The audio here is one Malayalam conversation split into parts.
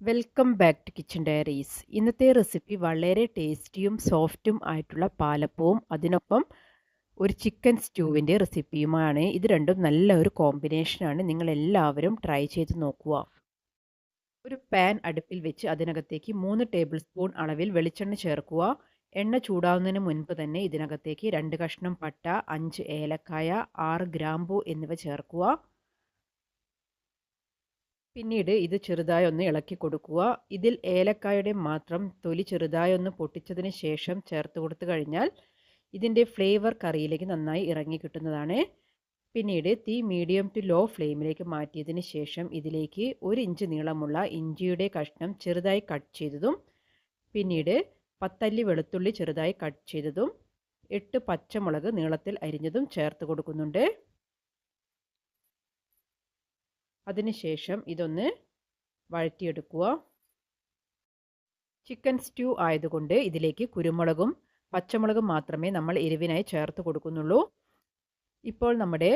Welcome back to kitchen diaries ഇന്നത്തെ റെസിപ്പി വളരെ ടേസ്റ്റിയും സോഫ്റ്റും ആയിട്ടുള്ള പാലപ്പവും അതിനൊപ്പം ഒരു ചിക്കൻ സ്റ്റൂവിന്റെ റെസിപ്പിയുമാണ് ഇത് രണ്ടും നല്ല ഒരു കോമ്പിനേഷനാണ് നിങ്ങളെല്ലാവരും ട്രൈ ചെയ്ത് നോക്കുക. ഒരു പാൻ അടുപ്പിൽ വെച്ച് അതിനകത്തേക്ക് മൂന്ന് ടേബിൾ സ്പൂൺ അളവിൽ വെളിച്ചെണ്ണ ചേർക്കുക. എണ്ണ ചൂടാവുന്നതിന് മുൻപ് തന്നെ ഇതിനകത്തേക്ക് രണ്ട് കഷ്ണം പട്ട അഞ്ച് ഏലക്കായ ആറ് ഗ്രാമ്പൂ എന്നിവ ചേർക്കുക. പിന്നീട് ഇത് ചെറുതായി ഒന്ന് ഇളക്കി കൊടുക്കുക. ഇതിൽ ഏലക്കായുടെ മാത്രം തൊലി ചെറുതായി ഒന്ന് പൊട്ടിച്ചതിന് ശേഷം ചേർത്ത് കൊടുത്തു കഴിഞ്ഞാൽ ഇതിന്റെ ഫ്ലേവർ കറിയിലേക്ക് നന്നായി ഇറങ്ങി കിട്ടുന്നതാണ്. പിന്നീട് തീ മീഡിയം ടു ലോ ഫ്ലെയിമിലേക്ക് മാറ്റിയതിന് ശേഷം ഇതിലേക്ക് ഒരു ഇഞ്ച് നീളമുള്ള ഇഞ്ചിയുടെ കഷ്ണം ചെറുതായി കട്ട് ചെയ്തതും പിന്നീട് പത്തല്ലി വെളുത്തുള്ളി ചെറുതായി കട്ട് ചെയ്തതും എട്ട് പച്ചമുളക് നീളത്തിൽ അരിഞ്ഞതും ചേർത്ത് കൊടുക്കുന്നുണ്ട്. അതിനുശേഷം ഇതൊന്ന് വഴറ്റിയെടുക്കുക. ചിക്കൻ സ്റ്റ്യൂ ആയതുകൊണ്ട് ഇതിലേക്ക് കുരുമുളകും പച്ചമുളകും മാത്രമേ നമ്മൾ എരിവിനായി ചേർത്ത് കൊടുക്കുന്നുള്ളൂ. ഇപ്പോൾ നമ്മുടെ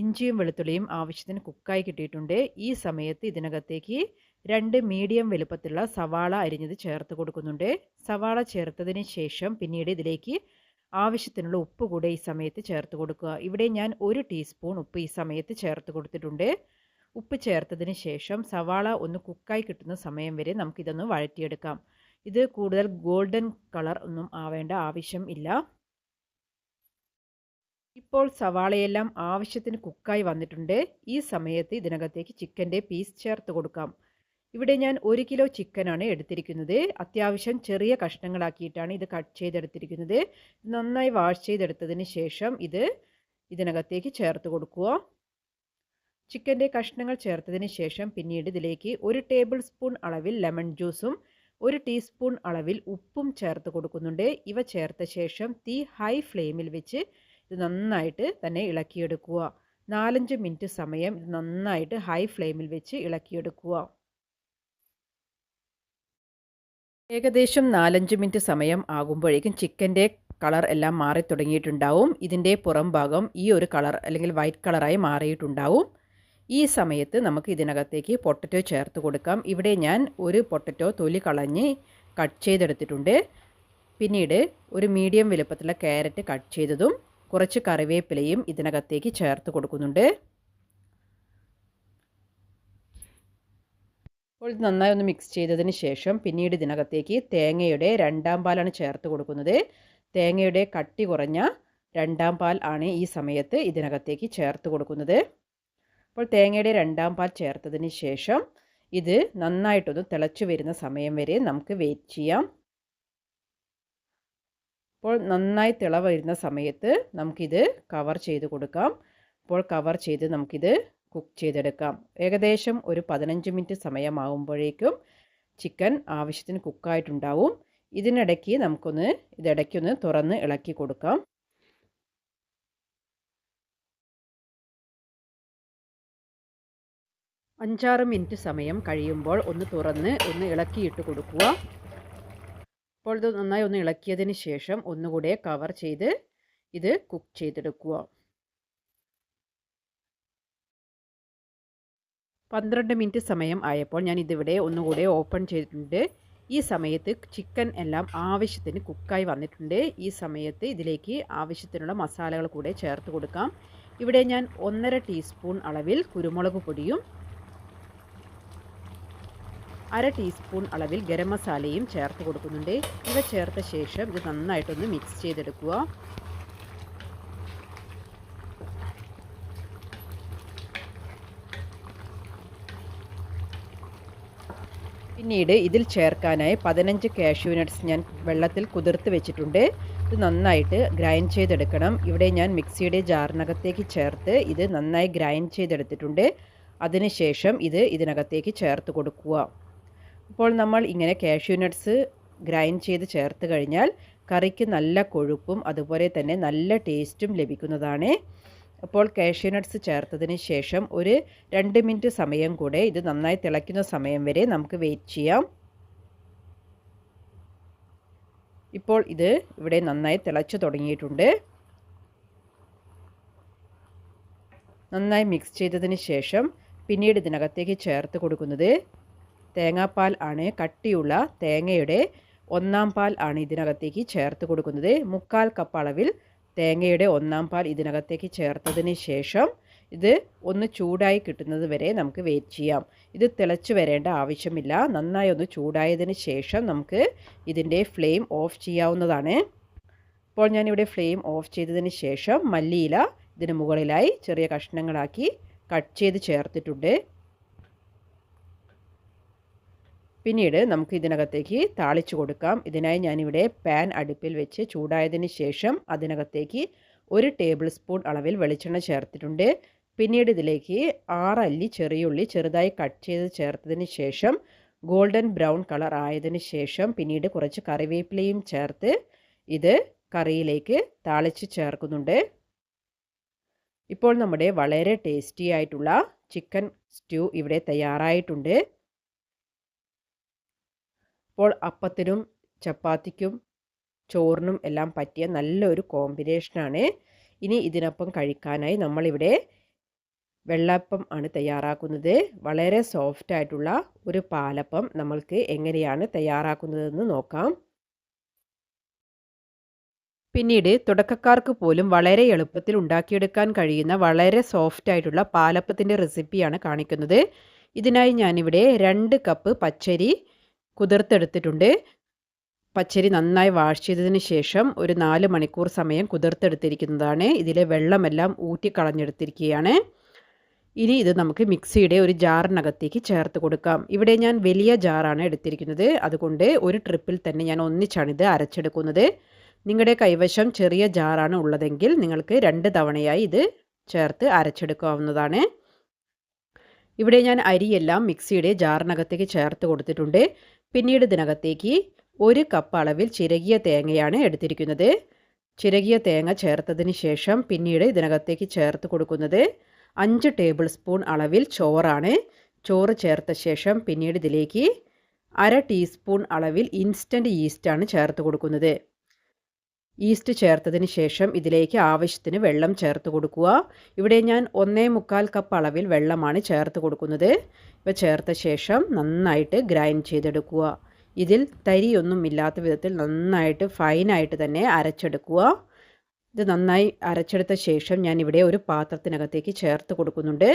ഇഞ്ചിയും വെളുത്തുള്ളിയും ആവശ്യത്തിന് കുക്കായി കിട്ടിയിട്ടുണ്ട്. ഈ സമയത്ത് ഇതിനകത്തേക്ക് രണ്ട് മീഡിയം വലുപ്പത്തിലുള്ള സവാള അരിഞ്ഞത് ചേർത്ത് കൊടുക്കുന്നുണ്ട്. സവാള ചേർത്തതിന് ശേഷം പിന്നീട് ഇതിലേക്ക് ആവശ്യത്തിനുള്ള ഉപ്പ് കൂടെ ഈ സമയത്ത് ചേർത്ത് കൊടുക്കുക. ഇവിടെ ഞാൻ ഒരു ടീസ്പൂൺ ഉപ്പ് ഈ സമയത്ത് ചേർത്ത് കൊടുത്തിട്ടുണ്ട്. ഉപ്പ് ചേർത്തതിന് ശേഷം സവാള ഒന്ന് കുക്കായി കിട്ടുന്ന സമയം വരെ നമുക്കിതൊന്ന് വഴറ്റിയെടുക്കാം. ഇത് കൂടുതൽ ഗോൾഡൻ കളർ ഒന്നും ആവേണ്ട ആവശ്യം ഇല്ല. ഇപ്പോൾ സവാളയെല്ലാം ആവശ്യത്തിന് കുക്കായി വന്നിട്ടുണ്ട്. ഈ സമയത്ത് ഇതിനകത്തേക്ക് ചിക്കന്റെ പീസ് ചേർത്ത് കൊടുക്കാം. ഇവിടെ ഞാൻ ഒരു കിലോ ചിക്കനാണ് എടുത്തിരിക്കുന്നത്. അത്യാവശ്യം ചെറിയ കഷ്ണങ്ങളാക്കിയിട്ടാണ് ഇത് കട്ട് ചെയ്തെടുത്തിരിക്കുന്നത്. നന്നായി വാഷ് ചെയ്തെടുത്തതിന് ശേഷം ഇത് ഇതിനകത്തേക്ക് ചേർത്ത് കൊടുക്കുക. ചിക്കന്റെ കഷ്ണങ്ങൾ ചേർത്തതിന് ശേഷം പിന്നീട് ഇതിലേക്ക് ഒരു ടേബിൾ സ്പൂൺ അളവിൽ ലെമൺ ജ്യൂസും ഒരു ടീസ്പൂൺ അളവിൽ ഉപ്പും ചേർത്ത് കൊടുക്കുന്നുണ്ട്. ഇവ ചേർത്ത ശേഷം തീ ഹൈ ഫ്ലെയിമിൽ വെച്ച് ഇത് നന്നായിട്ട് തന്നെ ഇളക്കിയെടുക്കുക. നാലഞ്ച് മിനിറ്റ് സമയം ഇത് നന്നായിട്ട് ഹൈ ഫ്ലെയിമിൽ വെച്ച് ഇളക്കിയെടുക്കുക. ഏകദേശം നാലഞ്ച് മിനിറ്റ് സമയം ആകുമ്പോഴേക്കും ചിക്കന്റെ കളർ എല്ലാം മാറി തുടങ്ങിയിട്ടുണ്ടാവും ഇതിന്റെ പുറം ഭാഗം ഈ ഒരു കളർ അല്ലെങ്കിൽ വൈറ്റ് കളറായി മാറിയിട്ടുണ്ടാവും. ഈ സമയത്ത് നമുക്ക് ഇതിനകത്തേക്ക് പൊട്ടറ്റോ ചേർത്ത് കൊടുക്കാം. ഇവിടെ ഞാൻ ഒരു പൊട്ടറ്റോ തൊലി കളഞ്ഞ് കട്ട് ചെയ്തെടുത്തിട്ടുണ്ട്. പിന്നീട് ഒരു മീഡിയം വലുപ്പത്തിലുള്ള ക്യാരറ്റ് കട്ട് ചെയ്തതും കുറച്ച് കറിവേപ്പിലയും ഇതിനകത്തേക്ക് ചേർത്ത് കൊടുക്കുന്നുണ്ട്. അപ്പോൾ ഇത് നന്നായി ഒന്ന് മിക്സ് ചെയ്തതിന് ശേഷം പിന്നീട് ഇതിനകത്തേക്ക് തേങ്ങയുടെ രണ്ടാം പാലാണ് ചേർത്ത് കൊടുക്കുന്നത്. തേങ്ങയുടെ കട്ടി കുറഞ്ഞ രണ്ടാം പാൽ ആണ് ഈ സമയത്ത് ഇതിനകത്തേക്ക് ചേർത്ത് കൊടുക്കുന്നത്. അപ്പോൾ തേങ്ങയുടെ രണ്ടാം പാൽ ചേർത്തതിന് ശേഷം ഇത് നന്നായിട്ടൊന്ന് തിളച്ചു വരുന്ന സമയം വരെ നമുക്ക് വെയിറ്റ് ചെയ്യാം. അപ്പോൾ നന്നായി തിള വരുന്ന സമയത്ത് നമുക്കിത് കവർ ചെയ്ത് കൊടുക്കാം. അപ്പോൾ കവർ ചെയ്ത് നമുക്കിത് കുക്ക് ചെയ്തെടുക്കാം. ഏകദേശം ഒരു പതിനഞ്ച് മിനിറ്റ് സമയമാകുമ്പോഴേക്കും ചിക്കൻ ആവശ്യത്തിന് കുക്കായിട്ടുണ്ടാവും ഇതിനിടയ്ക്ക് നമുക്കൊന്ന് ഇതിടയ്ക്കൊന്ന് തുറന്ന് ഇളക്കി കൊടുക്കാം. അഞ്ചാറ് മിനിറ്റ് സമയം കഴിയുമ്പോൾ ഒന്ന് തുറന്ന് ഒന്ന് ഇളക്കിയിട്ട് കൊടുക്കുക. അപ്പോൾ ഇത് നന്നായി ഒന്ന് ഇളക്കിയതിന് ശേഷം ഒന്നുകൂടെ കവർ ചെയ്ത് ഇത് കുക്ക് ചെയ്തെടുക്കുക. പന്ത്രണ്ട് മിനിറ്റ് സമയം ആയപ്പോൾ ഞാൻ ഇതിവിടെ ഒന്നുകൂടെ ഓപ്പൺ ചെയ്തിട്ടുണ്ട്. ഈ സമയത്ത് ചിക്കൻ എല്ലാം ആവശ്യത്തിന് കുക്കായി വന്നിട്ടുണ്ട്. ഈ സമയത്ത് ഇതിലേക്ക് ആവശ്യത്തിനുള്ള മസാലകൾ കൂടെ ചേർത്ത് കൊടുക്കാം. ഇവിടെ ഞാൻ ഒന്നര ടീസ്പൂൺ അളവിൽ കുരുമുളക് പൊടിയും അര ടീസ്പൂൺ അളവിൽ ഗരം മസാലയും ചേർത്ത് കൊടുക്കുന്നുണ്ട്. ഇവ ചേർത്ത ശേഷം ഇത് നന്നായിട്ടൊന്ന് മിക്സ് ചെയ്തെടുക്കുക. പിന്നീട് ഇതിൽ ചേർക്കാനായി പതിനഞ്ച് കാഷ്യൂ നട്ട്സ് ഞാൻ വെള്ളത്തിൽ കുതിർത്ത് വെച്ചിട്ടുണ്ട്. ഇത് നന്നായിട്ട് ഗ്രൈൻഡ് ചെയ്തെടുക്കണം. ഇവിടെ ഞാൻ മിക്സിയുടെ ജാറിനകത്തേക്ക് ചേർത്ത് ഇത് നന്നായി ഗ്രൈൻഡ് ചെയ്തെടുത്തിട്ടുണ്ട്. അതിനുശേഷം ഇത് ഇതിനകത്തേക്ക് ചേർത്ത് കൊടുക്കുക. അപ്പോൾ നമ്മൾ ഇങ്ങനെ കാഷ്യൂ നട്ട്സ് ഗ്രൈൻഡ് ചെയ്ത് ചേർത്ത് കഴിഞ്ഞാൽ കറിക്ക് നല്ല കൊഴുപ്പും അതുപോലെ തന്നെ നല്ല ടേസ്റ്റും ലഭിക്കുന്നതാണ്. അപ്പോൾ കാഷ്യൂ നട്ട്സ് ചേർത്തതിന് ശേഷം ഒരു രണ്ട് മിനിറ്റ് സമയം കൂടെ ഇത് നന്നായി തിളയ്ക്കുന്ന സമയം വരെ നമുക്ക് വെയിറ്റ് ചെയ്യാം. ഇപ്പോൾ ഇത് ഇവിടെ നന്നായി തിളച്ചു തുടങ്ങിയിട്ടുണ്ട്. നന്നായി മിക്സ് ചെയ്തതിന് ശേഷം പിന്നീട് ഇതിനകത്തേക്ക് ചേർത്ത് കൊടുക്കുന്നത് തേങ്ങാപ്പാൽ ആണ് കട്ടിയുള്ള തേങ്ങയുടെ ഒന്നാം പാൽ ആണ് ഇതിനകത്തേക്ക് ചേർത്ത് കൊടുക്കുന്നത്. മുക്കാൽ കപ്പ് അളവിൽ തേങ്ങയുടെ ഒന്നാം പാൽ ഇതിനകത്തേക്ക് ചേർത്തതിന് ശേഷം ഇത് ഒന്ന് ചൂടായി കിട്ടുന്നത് വരെ നമുക്ക് വെയിറ്റ് ചെയ്യാം. ഇത് തിളച്ച് വരേണ്ട ആവശ്യമില്ല. നന്നായി ഒന്ന് ചൂടായതിന് ശേഷം നമുക്ക് ഇതിന്റെ ഫ്ലെയിം ഓഫ് ചെയ്യാവുന്നതാണ്. ഇപ്പോൾ ഞാനിവിടെ ഫ്ലെയിം ഓഫ് ചെയ്തതിന് ശേഷം മല്ലിയില ഇതിന് മുകളിലായി ചെറിയ കഷ്ണങ്ങളാക്കി കട്ട് ചെയ്ത് ചേർത്തിട്ടുണ്ട്. പിന്നീട് നമുക്ക് ഇതിനകത്തേക്ക് താളിച്ചു കൊടുക്കാം. ഇതിനായി ഞാനിവിടെ പാൻ അടുപ്പിൽ വെച്ച് ചൂടായതിന് ശേഷം അതിനകത്തേക്ക് ഒരു ടേബിൾ സ്പൂൺ അളവിൽ വെളിച്ചെണ്ണ ചേർത്തിട്ടുണ്ട്. പിന്നീട് ഇതിലേക്ക് ആറല്ലി ചെറിയുള്ളി ചെറുതായി കട്ട് ചെയ്ത് ചേർത്തതിന് ശേഷം ഗോൾഡൻ ബ്രൗൺ കളർ ആയതിന് ശേഷം പിന്നീട് കുറച്ച് കറിവേപ്പിലയും ചേർത്ത് ഇത് കറിയിലേക്ക് താളിച്ച് ചേർക്കുന്നുണ്ട്. ഇപ്പോൾ നമ്മുടെ വളരെ ടേസ്റ്റി ആയിട്ടുള്ള ചിക്കൻ സ്റ്റ്യൂ ഇവിടെ തയ്യാറായിട്ടുണ്ട്. ഇപ്പോൾ അപ്പത്തിനും ചപ്പാത്തിക്കും ചോറിനും എല്ലാം പറ്റിയ നല്ലൊരു കോമ്പിനേഷനാണ്. ഇനി ഇതിനൊപ്പം കഴിക്കാനായി നമ്മളിവിടെ വെള്ളപ്പം ആണ് തയ്യാറാക്കുന്നത്. വളരെ സോഫ്റ്റ് ആയിട്ടുള്ള ഒരു പാലപ്പം നമ്മൾക്ക് എങ്ങനെയാണ് തയ്യാറാക്കുന്നതെന്ന് നോക്കാം. പിന്നീട് തുടക്കക്കാർക്ക് പോലും വളരെ എളുപ്പത്തിൽ ഉണ്ടാക്കിയെടുക്കാൻ കഴിയുന്ന വളരെ സോഫ്റ്റ് ആയിട്ടുള്ള പാലപ്പത്തിന്റെ റെസിപ്പിയാണ് കാണിക്കുന്നത്. ഇതിനായി ഞാനിവിടെ രണ്ട് കപ്പ് പച്ചരി കുതിർത്തെടുത്തിട്ടുണ്ട്. പച്ചരി നന്നായി വാഷ് ചെയ്തതിന് ശേഷം ഒരു നാല് മണിക്കൂർ സമയം കുതിർത്തെടുത്തിരിക്കുന്നതാണ്. ഇതിലെ വെള്ളമെല്ലാം ഊറ്റി ഊറ്റിക്കളഞ്ഞെടുത്തിരിക്കുകയാണ് ഇനി ഇത് നമുക്ക് മിക്സിയുടെ ഒരു ജാറിനകത്തേക്ക് ചേർത്ത് കൊടുക്കാം. ഇവിടെ ഞാൻ വലിയ ജാറാണ് എടുത്തിരിക്കുന്നത്. അതുകൊണ്ട് ഒരു ട്രിപ്പിൽ തന്നെ ഞാൻ ഒന്നിച്ചാണ് ഇത് അരച്ചെടുക്കുന്നത്. നിങ്ങളുടെ കൈവശം ചെറിയ ജാറാണ് ഉള്ളതെങ്കിൽ നിങ്ങൾക്ക് രണ്ട് തവണയായി ഇത് ചേർത്ത് അരച്ചെടുക്കാവുന്നതാണ്. ഇവിടെ ഞാൻ അരിയെല്ലാം മിക്സിയുടെ ജാറിനകത്തേക്ക് ചേർത്ത് കൊടുത്തിട്ടുണ്ട്. പിന്നീട് ഇതിനകത്തേക്ക് ഒരു കപ്പ് അളവിൽ ചിരകിയ തേങ്ങയാണ് എടുത്തിരിക്കുന്നത്. ചിരകിയ തേങ്ങ ചേർത്തതിന് ശേഷം പിന്നീട് ഇതിനകത്തേക്ക് ചേർത്ത് കൊടുക്കുന്നത് അഞ്ച് ടേബിൾ സ്പൂൺ അളവിൽ ചോറാണ്. ചോറ് ചേർത്ത ശേഷം പിന്നീട് ഇതിലേക്ക് അര ടീസ്പൂൺ അളവിൽ ഇൻസ്റ്റന്റ് ഈസ്റ്റാണ് ചേർത്ത് കൊടുക്കുന്നത്. ഈസ്റ്റ് ചേർത്തതിന് ശേഷം ഇതിലേക്ക് ആവശ്യത്തിന് വെള്ളം ചേർത്ത് കൊടുക്കുക. ഇവിടെ ഞാൻ ഒന്നേ മുക്കാൽ കപ്പ് അളവിൽ വെള്ളമാണ് ചേർത്ത് കൊടുക്കുന്നത്. ഇവ ചേർത്ത ശേഷം നന്നായിട്ട് ഗ്രൈൻഡ് ചെയ്തെടുക്കുക. ഇതിൽ തരിയൊന്നും ഇല്ലാത്ത വിധത്തിൽ നന്നായിട്ട് ഫൈനായിട്ട് തന്നെ അരച്ചെടുക്കുക. ഇത് നന്നായി അരച്ചെടുത്ത ശേഷം ഞാൻ ഇവിടെ ഒരു പാത്രത്തിനകത്തേക്ക് ചേർത്ത് കൊടുക്കുന്നുണ്ട്.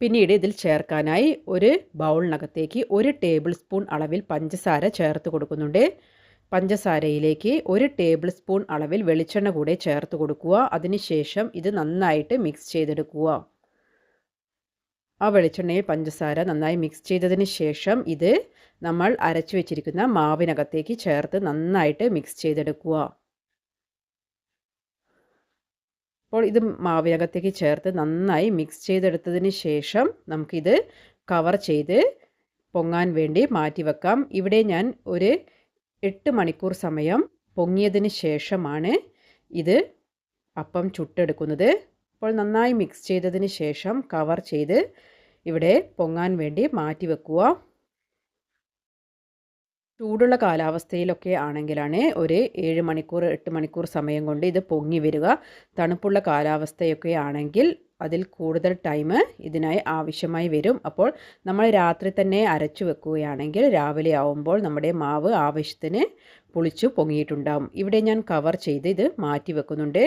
പിന്നീട് ഇതിൽ ചേർക്കാനായി ഒരു ബൗളിനകത്തേക്ക് ഒരു ടേബിൾ സ്പൂൺ അളവിൽ പഞ്ചസാര ചേർത്ത് കൊടുക്കുന്നുണ്ട്. പഞ്ചസാരയിലേക്ക് ഒരു ടേബിൾ സ്പൂൺ അളവിൽ വെളിച്ചെണ്ണ കൂടെ ചേർത്ത് കൊടുക്കുക. അതിനുശേഷം ഇത് നന്നായിട്ട് മിക്സ് ചെയ്തെടുക്കുക. ആ വെളിച്ചെണ്ണയിൽ പഞ്ചസാര നന്നായി മിക്സ് ചെയ്തതിന് ശേഷം ഇത് നമ്മൾ അരച്ചു വെച്ചിരിക്കുന്ന മാവിനകത്തേക്ക് ചേർത്ത് നന്നായിട്ട് മിക്സ് ചെയ്തെടുക്കുക. അപ്പോൾ ഇത് മാവിനകത്തേക്ക് ചേർത്ത് നന്നായി മിക്സ് ചെയ്തെടുത്തതിന് ശേഷം നമുക്കിത് കവർ ചെയ്ത് പൊങ്ങാൻ വേണ്ടി മാറ്റി വെക്കാം. ഇവിടെ ഞാൻ ഒരു എട്ട് മണിക്കൂർ സമയം പൊങ്ങിയതിന് ശേഷമാണ് ഇത് അപ്പം ചുട്ടെടുക്കുന്നത്. അപ്പോൾ നന്നായി മിക്സ് ചെയ്തതിന് ശേഷം കവർ ചെയ്ത് ഇവിടെ പൊങ്ങാൻ വേണ്ടി മാറ്റി വെക്കുക. ചൂടുള്ള കാലാവസ്ഥയിലൊക്കെ ആണെങ്കിലാണ് ഒരു ഏഴ് മണിക്കൂർ എട്ട് മണിക്കൂർ സമയം കൊണ്ട് ഇത് പൊങ്ങി വരിക. തണുപ്പുള്ള കാലാവസ്ഥയൊക്കെ ആണെങ്കിൽ അതിൽ കൂടുതൽ ടൈം ഇതിനായി ആവശ്യമായി വരും. അപ്പോൾ നമ്മൾ രാത്രി തന്നെ അരച്ചു വെക്കുകയാണെങ്കിൽ രാവിലെ ആവുമ്പോൾ നമ്മുടെ മാവ് ആവശ്യത്തിന് പുളിച്ചു പൊങ്ങിയിട്ടുണ്ടാവും. ഇവിടെ ഞാൻ കവർ ചെയ്ത് ഇത് മാറ്റി വെക്കുന്നുണ്ട്.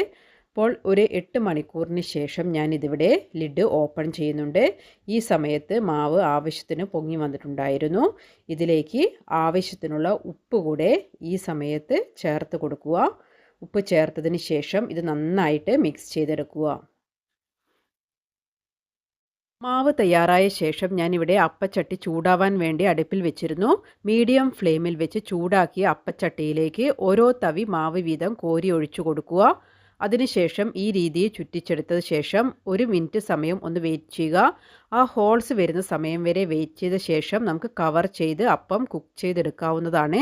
അപ്പോൾ ഒരു എട്ട് മണിക്കൂറിന് ശേഷം ഞാൻ ഇതിവിടെ ലിഡ് ഓപ്പൺ ചെയ്യുന്നുണ്ട്. ഈ സമയത്ത് മാവ് ആവശ്യത്തിന് പൊങ്ങി വന്നിട്ടുണ്ടായിരുന്നു. ഇതിലേക്ക് ആവശ്യത്തിനുള്ള ഉപ്പ് കൂടെ ഈ സമയത്ത് ചേർത്ത് കൊടുക്കുക. ഉപ്പ് ചേർത്തതിന് ശേഷം ഇത് നന്നായിട്ട് മിക്സ് ചെയ്തെടുക്കുക. മാവ് തയ്യാറായ ശേഷം ഞാനിവിടെ അപ്പച്ചട്ടി ചൂടാവാൻ വേണ്ടി അടുപ്പിൽ വെച്ചിരുന്നു. മീഡിയം ഫ്ലെയിമിൽ വെച്ച് ചൂടാക്കിയ അപ്പച്ചട്ടിയിലേക്ക് ഓരോ തവി മാവ് വീതം കോരി ഒഴിച്ചു കൊടുക്കുക. അതിനുശേഷം ഈ രീതിയിൽ ചുറ്റിച്ചെടുത്തത് ശേഷം ഒരു മിനിറ്റ് സമയം ഒന്ന് വെയിറ്റ് ചെയ്യുക. ആ ഹോൾസ് വരുന്ന സമയം വരെ വെയിറ്റ് ചെയ്ത ശേഷം നമുക്ക് കവർ ചെയ്ത് അപ്പം കുക്ക് ചെയ്തെടുക്കാവുന്നതാണ്.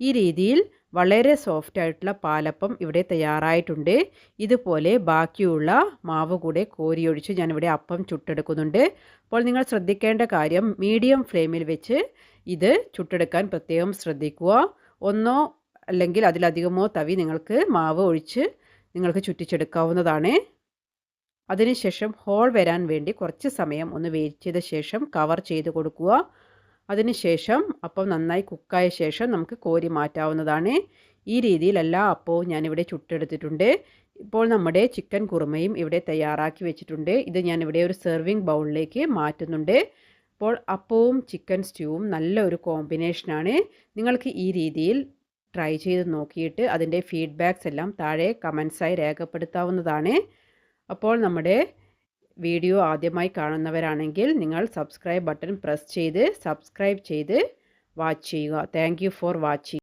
ഈ രീതിയിൽ വളരെ സോഫ്റ്റ് ആയിട്ടുള്ള പാലപ്പം ഇവിടെ തയ്യാറായിട്ടുണ്ട്. ഇതുപോലെ ബാക്കിയുള്ള മാവ് കൂടെ കോരിയൊഴിച്ച് ഞാനിവിടെ അപ്പം ചുട്ടെടുക്കുന്നുണ്ട്. അപ്പോൾ നിങ്ങൾ ശ്രദ്ധിക്കേണ്ട കാര്യം മീഡിയം ഫ്ലെയിമിൽ വെച്ച് ഇത് ചുട്ടെടുക്കാൻ പ്രത്യേകം ശ്രദ്ധിക്കുക. ഒന്നോ അല്ലെങ്കിൽ അതിലധികമോ തവി നിങ്ങൾക്ക് മാവ് ഒഴിച്ച് നിങ്ങൾക്ക് ചുറ്റിച്ചെടുക്കാവുന്നതാണ്. അതിനുശേഷം ഹോൾ വരാൻ വേണ്ടി കുറച്ച് സമയം ഒന്ന് വെയിറ്റ് ചെയ്ത ശേഷം കവർ ചെയ്ത് കൊടുക്കുക. അതിനുശേഷം അപ്പം നന്നായി കുക്കായ ശേഷം നമുക്ക് കോരി മാറ്റാവുന്നതാണ്. ഈ രീതിയിലല്ല എല്ലാ അപ്പവും ഞാനിവിടെ ചുട്ടെടുത്തിട്ടുണ്ട്. ഇപ്പോൾ നമ്മുടെ ചിക്കൻ കുറുമയും ഇവിടെ തയ്യാറാക്കി വെച്ചിട്ടുണ്ട്. ഇത് ഞാനിവിടെ ഒരു സെർവിങ് ബൗളിലേക്ക് മാറ്റുന്നുണ്ട്. അപ്പോൾ അപ്പവും ചിക്കൻ സ്റ്റ്യൂവും നല്ലൊരു കോമ്പിനേഷനാണ്. നിങ്ങൾക്ക് ഈ രീതിയിൽ ട്രൈ ചെയ്ത് നോക്കിയിട്ട് അതിന്റെ ഫീഡ്ബാക്സ് എല്ലാം താഴെ കമൻസായി രേഖപ്പെടുത്താവുന്നതാണ്. അപ്പോൾ നമ്മുടെ വീഡിയോ ആദ്യമായി കാണുന്നവരാണെങ്കിൽ നിങ്ങൾ സബ്സ്ക്രൈബ് ബട്ടൺ പ്രസ് ചെയ്ത് സബ്സ്ക്രൈബ് ചെയ്ത് വാച്ച് ചെയ്യുക. Thank for watching